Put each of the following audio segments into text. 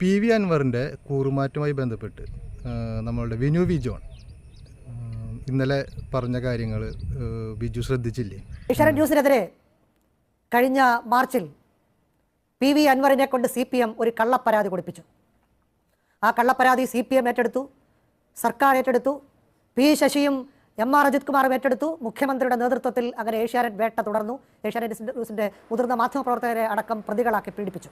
P V അൻവറിന്റെ കൂറുമാറ്റവുമായി ബന്ധപ്പെട്ട് നമ്മളുടെ വിനു വി ജോൺ ഇന്നലെ പറഞ്ഞ കാര്യങ്ങൾ ബിജു ശ്രദ്ധിച്ചില്ലേ? ഇഷറൻ ന്യൂസിനെതിരെ കഴിഞ്ഞ മാർച്ചിൽ പി വി അൻവറിനെ കൊണ്ട് സി പി എം ഒരു കള്ളപ്പരാതി കൊടുപ്പിച്ചു. ആ കള്ളപ്പരാതി സി പി എം ഏറ്റെടുത്തു സർക്കാർ ഏറ്റെടുത്തു പി ശശിയും എം ആർ അജിത് കുമാറും ഏറ്റെടുത്തു മുഖ്യമന്ത്രിയുടെ നേതൃത്വത്തിൽ അങ്ങനെ ഏഷ്യാനെറ്റ് വേട്ട തുടർന്നു. ഏഷ്യാനെറ്റ് ന്യൂസിന്റെ മുതിർന്ന മാധ്യമപ്രവർത്തകരെ അടക്കം പ്രതികളാക്കി പീഡിപ്പിച്ചു.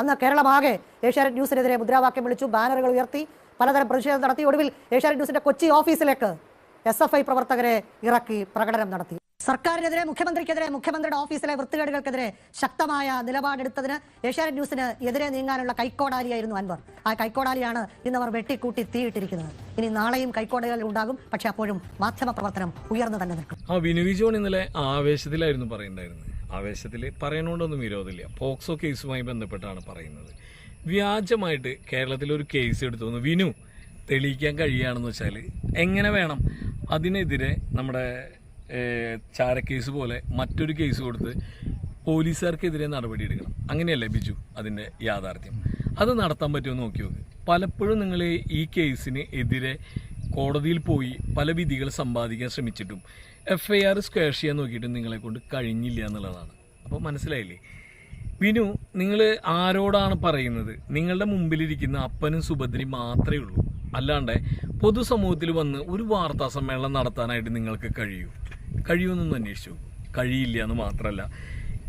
അന്ന് കേരളമാകെ ഏഷ്യാനെറ്റ് ന്യൂസിനെതിരെ മുദ്രാവാക്യം വിളിച്ചു ബാനറുകൾ ഉയർത്തി പലതരം പ്രതിഷേധം നടത്തി. ഒടുവിൽ ഏഷ്യാനെറ്റ് ന്യൂസിന്റെ കൊച്ചി ഓഫീസിലേക്ക് എസ് എഫ് ഐ പ്രവർത്തകരെ ഇറക്കി പ്രകടനം നടത്തി. സർക്കാരിനെതിരെ മുഖ്യമന്ത്രിക്കെതിരെ മുഖ്യമന്ത്രിയുടെ ഓഫീസിലെ വൃത്തികേടുകൾക്കെതിരെ ശക്തമായ നിലപാടെടുത്തതിന് ഏഷ്യാനെറ്റ് ന്യൂസിന് എതിരെ നീങ്ങാനുള്ള കൈക്കോടാലിയായിരുന്നു അൻവർ. ആ കൈക്കോടാലിയാണ് ഇന്ന് അവർ വെട്ടിക്കൂട്ടി തീയിട്ടിരിക്കുന്നത്. ഇനി നാളെയും കൈക്കോടകൾ ഉണ്ടാകും. പക്ഷെ അപ്പോഴും മാധ്യമ പ്രവർത്തനം ഉയർന്നു തന്നെ നിൽക്കും. ആ ആവേശത്തിലായിരുന്നു പറയുന്നുണ്ടായിരുന്നത്. ആവേശത്തിൽ പറയണോണ്ടൊന്നും വിരോധമില്ല. പോക്സോ കേസുമായി ബന്ധപ്പെട്ടാണ് പറയുന്നത്. വ്യാജമായിട്ട് കേരളത്തിൽ ഒരു കേസ് എടുത്തു വന്നു വിനു തെളിയിക്കാൻ കഴിയുകയാണെന്ന് വെച്ചാൽ എങ്ങനെ വേണം അതിനെതിരെ നമ്മുടെ ചാരക്കേസ് പോലെ മറ്റൊരു കേസ് കൊടുത്ത് പോലീസുകാർക്കെതിരെ നടപടി എടുക്കണം. അങ്ങനെയല്ലേ ബിജു അതിന്റെ യാഥാർത്ഥ്യം? അത് നടത്താൻ പറ്റുമോ നോക്കി നോക്ക്. പലപ്പോഴും നിങ്ങൾ ഈ കേസിന് എതിരെ കോടതിയിൽ പോയി പല വിധികൾ സമ്പാദിക്കാൻ ശ്രമിച്ചിട്ടും എഫ് ഐ ആർ സ്ക്വയർ ചെയ്യാൻ നോക്കിയിട്ടും നിങ്ങളെ കൊണ്ട് കഴിഞ്ഞില്ല എന്നുള്ളതാണ്. അപ്പോൾ മനസ്സിലായില്ലേ? വിനു നിങ്ങൾ ആരോടാണ് പറയുന്നത്? നിങ്ങളുടെ മുമ്പിലിരിക്കുന്ന അപ്പനും സുഭദ്രയും മാത്രമേ ഉള്ളൂ. അല്ലാണ്ട് പൊതുസമൂഹത്തിൽ വന്ന് ഒരു വാർത്താ സമ്മേളനം നടത്താനായിട്ട് നിങ്ങൾക്ക് കഴിയൂ. കഴിയുമെന്നൊന്ന് അന്വേഷിച്ചു. കഴിയില്ല എന്ന് മാത്രമല്ല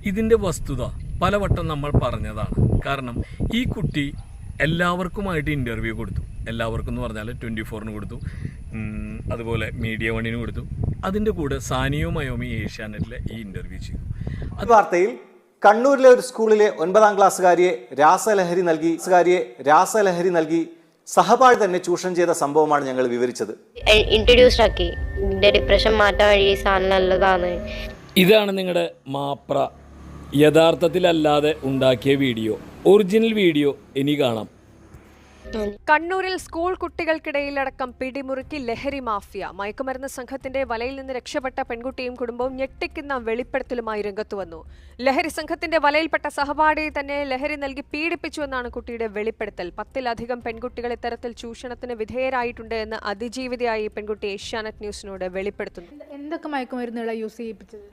ഇതിന്റെ വസ്തുത പലവട്ടം നമ്മൾ പറഞ്ഞതാണ്. കാരണം ഈ കുട്ടി എല്ലാവർക്കുമായിട്ട് ഇന്റർവ്യൂ കൊടുത്തു. എല്ലാവർക്കും എന്ന് പറഞ്ഞാൽ ട്വന്റി ഫോറിന് കൊടുത്തു. അതുപോലെ മീഡിയ വണ്ണിന് കൊടുത്തു. അതിന്റെ കൂടെ സാനിയോ മയോമി ഏഷ്യാനെറ്റിലെ ഈ ഇന്റർവ്യൂ ചെയ്തു. അത് വാർത്തയിൽ കണ്ണൂരിലെ ഒരു സ്കൂളിലെ ഒൻപതാം ക്ലാസ്സുകാരിയെ രാസലഹരി നൽകി രാസലഹരി നൽകി സഹപാഠി തന്നെ ചൂഷണം ചെയ്ത സംഭവമാണ് ഞങ്ങൾ വിവരിച്ചത്. ഇൻട്രൊഡ്യൂസ്ഡ് ആക്കി. ഡിപ്രഷൻ മാറ്റാൻ വഴി സാധനം നല്ലതാണ്. ഇതാണ് നിങ്ങളുടെ മാപ്ര. യഥാർത്ഥത്തിലല്ലാതെ ഉണ്ടാക്കിയ വീഡിയോ. ഒറിജിനൽ വീഡിയോ ഇനി കാണാം. കണ്ണൂരിൽ സ്കൂൾ കുട്ടികൾക്കിടയിലടക്കം പിടിമുറുക്കി ലഹരി മാഫിയ. മയക്കുമരുന്ന് സംഘത്തിന്റെ വലയിൽ നിന്ന് രക്ഷപ്പെട്ട പെൺകുട്ടിയും കുടുംബവും ഞെട്ടിക്കുന്ന വെളിപ്പെടുത്തലുമായി രംഗത്തു വന്നു. ലഹരി സംഘത്തിന്റെ വലയിൽപ്പെട്ട സഹപാഠിയെ തന്നെ ലഹരി നൽകി പീഡിപ്പിച്ചുവെന്നാണ് കുട്ടിയുടെ വെളിപ്പെടുത്തൽ. പത്തിലധികം പെൺകുട്ടികൾ ഇത്തരത്തിൽ ചൂഷണത്തിന് വിധേയരായിട്ടുണ്ട് എന്ന് അതിജീവിതയായി ഈ പെൺകുട്ടി ഏഷ്യാനെറ്റ് ന്യൂസിനോട് വെളിപ്പെടുത്തുന്നു. എന്തൊക്കെ മയക്കുമരുന്നുകളാണ് യൂസ് ചെയ്യിപ്പിച്ചത്?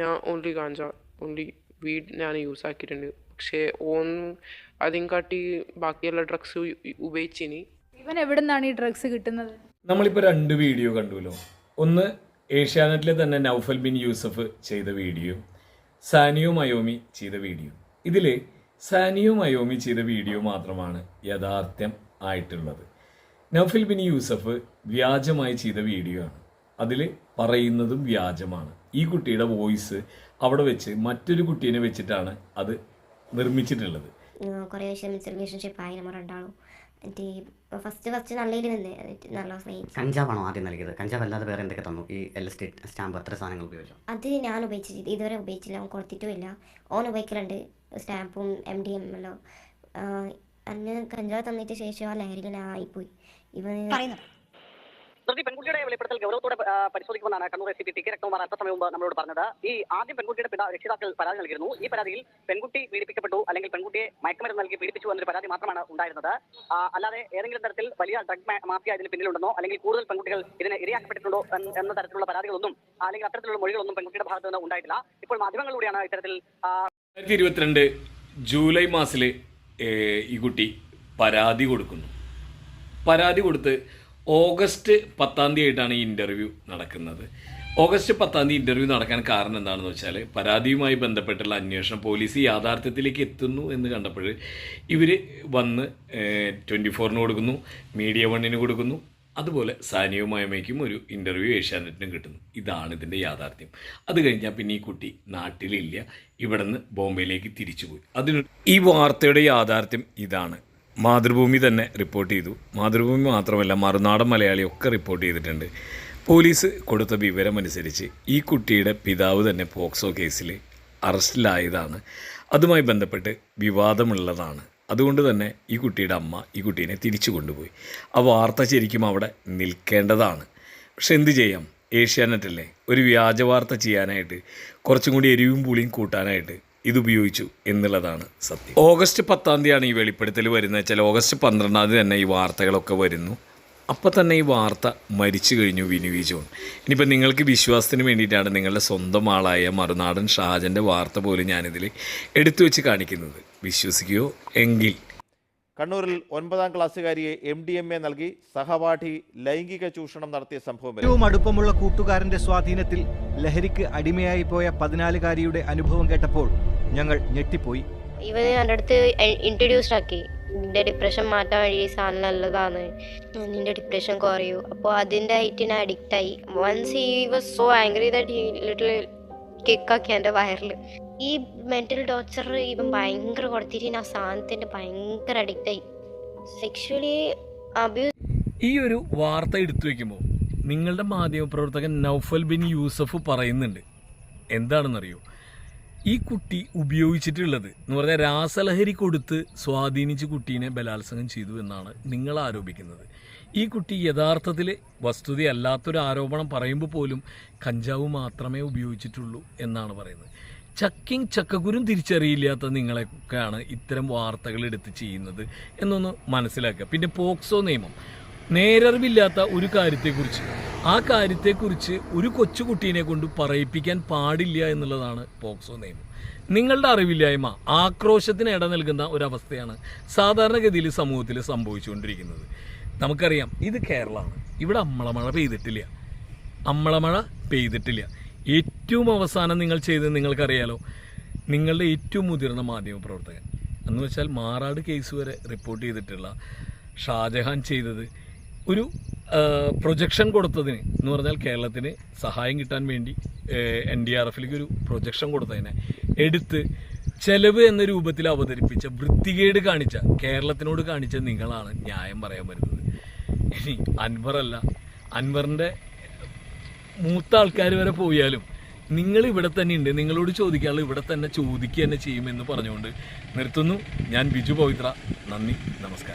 ഞാൻ ഓൺലി ഗാഞ്ച ഓൺലി വീഡ് ഞാൻ യൂസ് ആക്കിയിട്ടുണ്ട് പക്ഷേ ഓൻ അതിൻ കാട്ടി ബാക്കിയുള്ള ഡ്രഗ്സ് ഉപയോഗിച്ചിനി. ഇവൻ എവിടെ നിന്നാണ് ഈ ഡ്രഗ്സ് കിട്ടുന്നത്? നമ്മളിപ്പോൾ രണ്ട് വീഡിയോ കണ്ടുല്ലോ. ഒന്ന് ഏഷ്യാനെറ്റിലെ തന്നെ നൗഫൽ ബിൻ യൂസഫ് ചെയ്ത വീഡിയോ സാനിയോ മയോമി ചെയ്ത വീഡിയോ ഇതിൽ സാനിയോ മയോമി ചെയ്ത വീഡിയോ മാത്രമാണ് യഥാർത്ഥ്യം ആയിട്ടുള്ളത്. നൗഫൽ ബിൻ യൂസഫ് വ്യാജമായി ചെയ്ത വീഡിയോ ആണ്. അതിൽ പറയുന്നതും വ്യാജമാണ്. ഈ കുട്ടിയുടെ വോയിസ് അവിടെ വെച്ച് മറ്റൊരു കുട്ടീനെ വെച്ചിട്ടാണ് അത് നിർമ്മിച്ചിട്ടുള്ളത്. കുറേ വർഷം റിലേഷൻഷിപ്പ് ആയി നമ്മൾ രണ്ടാളും. എന്നിട്ട് ഫസ്റ്റ് ഫസ്റ്റ് നല്ലതിൽ നിന്ന് എന്നിട്ട് നല്ല സ്നേഹിച്ചു. കഞ്ചാവാണോ ആദ്യം നൽകിയത്? കഞ്ചാവ് അല്ലാതെ വേറെ എന്തൊക്കെ തന്നു? ഈ എൽ എസ്റ്റേറ്റ് സ്റ്റാമ്പ് അത്ര സാധനങ്ങൾ ഉപയോഗിച്ചു? അത് ഞാൻ ഉപയോഗിച്ചിട്ട് ഇതുവരെ ഉപയോഗിച്ചില്ല. ഓൻ കൊടുത്തിട്ടുമില്ല ഓൻ ഉപയോഗിക്കലുണ്ട്. സ്റ്റാമ്പും എം ഡി എം എല്ലോ. അന്ന് കഞ്ചാവ് തന്നിട്ട് ശേഷം ആ ലഹരിയിൽ ഞാൻ ആയിപ്പോയി. ഇവന് പ്രതി പെൺകുട്ടിയുടെ വെളിപ്പെടുത്തൽ ഗൗരവത്തോടെ പരിശോധിക്കുമെന്നാണ് Kannur S P T K Rakthakumar അല്പസമയം മുമ്പ് നമ്മളോട് പറഞ്ഞത്. ഈ ആദ്യം പെൺകുട്ടിയുടെ രക്ഷിതാക്കൾ പരാതി നൽകിയിരുന്നു. ഈ പരാതിയിൽ പെൺകുട്ടി പീഡിപ്പിക്കപ്പെട്ടു അല്ലെങ്കിൽ പെൺകുട്ടിയെ മയക്കുമരുന്ന് നൽകി പീഡിപ്പിച്ചു എന്നൊരു പരാതി മാത്രമാണ് ഉണ്ടായിരുന്നത്. അല്ലാതെ ഏതെങ്കിലും തരത്തിൽ വലിയ ഡ്രഗ് മാഫിയ ഇതിന് പിന്നിലുണ്ടെന്നോ അല്ലെങ്കിൽ കൂടുതൽ പെൺകുട്ടികൾ ഇതിനെ ഇരയാക്കപ്പെട്ടിട്ടുണ്ടോ എന്ന- തരത്തിലുള്ള പരാതികളൊന്നും അല്ലെങ്കിൽ അത്തരത്തിലുള്ള മൊഴികളൊന്നും പെൺകുട്ടിയുടെ ഭാഗത്ത് നിന്ന് ഉണ്ടായിട്ടില്ല. ഇപ്പോൾ മാധ്യമങ്ങളിലൂടെയാണ് ഇത്തരത്തിൽ രണ്ടായിരത്തി ഇരുപത്തിരണ്ട് ജൂലൈ മാസത്തിൽ ഈ കുട്ടി പരാതി കൊടുക്കുന്നു. പരാതി കൊടുത്ത് ഓഗസ്റ്റ് പത്താം തീയതി ആയിട്ടാണ് ഈ ഇന്റർവ്യൂ നടക്കുന്നത്. ഓഗസ്റ്റ് പത്താം തീയതി ഇന്റർവ്യൂ നടക്കാൻ കാരണം എന്താണെന്ന് വെച്ചാൽ പരാതിയുമായി ബന്ധപ്പെട്ടുള്ള അന്വേഷണം പോലീസ് യാഥാർത്ഥ്യത്തിലേക്ക് എത്തുന്നു എന്ന് കണ്ടപ്പോൾ ഇവർ വന്ന് ട്വന്റി ഫോറിന് കൊടുക്കുന്നു മീഡിയ വണ്ണിന് കൊടുക്കുന്നു. അതുപോലെ സാനിയോ മേക്കും ഒരു ഇന്റർവ്യൂ ഏഷ്യാനെറ്റിനും കിട്ടുന്നു. ഇതാണ് ഇതിന്റെ യാഥാർത്ഥ്യം. അത് കഴിഞ്ഞാൽ പിന്നെ ഈ കുട്ടി നാട്ടിലില്ല. ഇവിടുന്ന് ബോംബെയിലേക്ക് തിരിച്ചുപോയി. അതിന് ഈ വാർത്തയുടെ യാഥാർത്ഥ്യം ഇതാണ്. മാതൃഭൂമി തന്നെ റിപ്പോർട്ട് ചെയ്തു. മാതൃഭൂമി മാത്രമല്ല മറുനാടൻ മലയാളി ഒക്കെ റിപ്പോർട്ട് ചെയ്തിട്ടുണ്ട്. പോലീസ് കൊടുത്ത വിവരമനുസരിച്ച് ഈ കുട്ടിയുടെ പിതാവ് തന്നെ പോക്സോ കേസിൽ അറസ്റ്റിലായതാണ്. അതുമായി ബന്ധപ്പെട്ട് വിവാദമുള്ളതാണ്. അതുകൊണ്ട് തന്നെ ഈ കുട്ടിയുടെ അമ്മ ഈ കുട്ടീനെ തിരിച്ചു കൊണ്ടുപോയി. ആ വാർത്ത ശരിക്കും അവിടെ നിൽക്കേണ്ടതാണ്. പക്ഷെ എന്ത് ചെയ്യാം? ഏഷ്യാനെറ്റല്ലേ? ഒരു വ്യാജ വാർത്ത ചെയ്യാനായിട്ട് കുറച്ചും കൂടി എരിവും പുളിയും കൂട്ടാനായിട്ട് ഇതുപയോഗിച്ചു എന്നുള്ളതാണ് സത്യം. ഓഗസ്റ്റ് പത്താം തീയതിയാണ് ഈ വെളിപ്പെടുത്തൽ വരുന്നത്. വെച്ചാൽ ഓഗസ്റ്റ് പന്ത്രണ്ടാം തീയതി തന്നെ ഈ വാർത്തകളൊക്കെ വരുന്നു. അപ്പോൾ തന്നെ ഈ വാർത്ത മരിച്ചു കഴിഞ്ഞു വിനുവി ജോൺ. ഇനിയിപ്പോൾ നിങ്ങൾക്ക് വിശ്വാസത്തിന് വേണ്ടിയിട്ടാണ് നിങ്ങളുടെ സ്വന്തം ആളായ മറുനാടൻ ഷാജന്റെ വാർത്ത പോലും ഞാനിതിൽ എടുത്തു വെച്ച് കാണിക്കുന്നത്. വിശ്വസിക്കുകയോ എങ്കിൽ. കണ്ണൂരിൽ ഒൻപതാം ക്ലാസ്സുകാരിയെ എം ഡി എം എ നൽകി. സഹപാഠി ലൈംഗിക ചൂഷണം നടത്തിയ സംഭവം ഏറ്റവും അടുപ്പമുള്ള കൂട്ടുകാരന്റെ സ്വാധീനത്തിൽ ലഹരിക്ക് അടിമയായി പോയ പതിനാലുകാരിയുടെ അനുഭവം കേട്ടപ്പോൾ ഞങ്ങൾ ഞെട്ടിപ്പോയി. ഇവന് എന്റെ അടുത്ത് ഇൻട്രൊഡ്യൂസ്ഡ് ആക്കി. നിന്റെ ഡിപ്രഷൻ മാറ്റാൻ വഴി ഈ സാധനം നല്ലതാണ്. നിന്റെ ഡിപ്രഷൻ കുറയൂ. അപ്പോൾ അതിന്റെ ഹൈറ്റിന് ഞാൻ അഡിക്റ്റ് ആയി. Once he was so angry that little കിക്കാക്കി എന്റെ വയറിൽ. ഈ മെന്റൽ ടോർച്ചർ ഇവൻ ഭയങ്കര കൊടുത്തിട്ട് ആ സാധനത്തിന്റെ ഭയങ്കര അഡിക്റ്റ് ആയി. സെക്ഷലി അബ്യൂസ് ഈ ഒരു വാർത്ത എടുത്തു വയ്ക്കുമ്പോൾ നിങ്ങളുടെ മാധ്യമപ്രവർത്തകൻ നൗഫൽ ബിൻ യൂസഫ് പറയുന്നുണ്ട്. എന്താണെന്നറിയോ? ഈ കുട്ടി ഉപയോഗിച്ചിട്ടുള്ളത് എന്ന് പറഞ്ഞാൽ രാസലഹരി കൊടുത്ത് സ്വാധീനിച്ച് കുട്ടീനെ ബലാത്സംഗം ചെയ്തു എന്നാണ് നിങ്ങൾ ആരോപിക്കുന്നത്. ഈ കുട്ടി യഥാർത്ഥത്തിൽ വസ്തുതയല്ലാത്തൊരു ആരോപണം പറയുമ്പോൾ പോലും കഞ്ചാവ് മാത്രമേ ഉപയോഗിച്ചിട്ടുള്ളൂ എന്നാണ് പറയുന്നത്. ചക്കിങ് ചക്കക്കുരും തിരിച്ചറിയില്ലാത്ത നിങ്ങളെയൊക്കെയാണ് ഇത്തരം വാർത്തകൾ എടുത്ത് ചെയ്യുന്നത് എന്നൊന്ന് മനസ്സിലാക്കുക. പിന്നെ പോക്സോ നിയമം. നേരറിവില്ലാത്ത ഒരു കാര്യത്തെക്കുറിച്ച്. ആ കാര്യത്തെക്കുറിച്ച് ഒരു കൊച്ചുകുട്ടീനെ കൊണ്ട് പറയിപ്പിക്കാൻ പാടില്ല എന്നുള്ളതാണ് പോക്സോ നിയമം. നിങ്ങളുടെ അറിവില്ലായ്മ ആക്രോശത്തിന് ഇട നൽകുന്ന ഒരവസ്ഥയാണ് സാധാരണഗതിയിൽ സമൂഹത്തിൽ സംഭവിച്ചുകൊണ്ടിരിക്കുന്നത്. നമുക്കറിയാം ഇത് കേരളമാണ്. ഇവിടെ അമ്മളമഴ പെയ്തിട്ടില്ല. അമ്മളമഴ പെയ്തിട്ടില്ല. ഏറ്റവും അവസാനം നിങ്ങൾ ചെയ്തത് നിങ്ങൾക്കറിയാലോ? നിങ്ങളുടെ ഏറ്റവും മുതിർന്ന മാധ്യമ പ്രവർത്തകൻ. എന്ന് വെച്ചാൽ മാറാട് കേസ് വരെ റിപ്പോർട്ട് ചെയ്തിട്ടുള്ള ഷാജഹാൻ ചെയ്തത് ഒരു പ്രൊജക്ഷൻ കൊടുത്തതിന് എന്ന് പറഞ്ഞാൽ കേരളത്തിന് സഹായം കിട്ടാൻ വേണ്ടി എൻ ഡി ആർ എഫിലേക്ക് ഒരു പ്രൊജക്ഷൻ കൊടുത്തതിനെ. എടുത്ത് ചെലവ് എന്ന രൂപത്തിൽ അവതരിപ്പിച്ച വൃത്തികേട് കാണിച്ച കേരളത്തിനോട് കാണിച്ച നിങ്ങളാണ് ന്യായം പറയാൻ വരുന്നത്. ഇനി അൻവറല്ല അൻവറിന്റെ മൂത്ത ആൾക്കാർ വരെ പോയാലും നിങ്ങൾ ഇവിടെ തന്നെ ഉണ്ട് നിങ്ങളോട് ചോദിക്കാനുള്ള ഇവിടെ തന്നെ ചോദിക്കുക തന്നെ ചെയ്യുമെന്ന് പറഞ്ഞുകൊണ്ട് നിർത്തുന്നു. ഞാൻ ബിജു പവിത്ര നന്ദി നമസ്കാരം.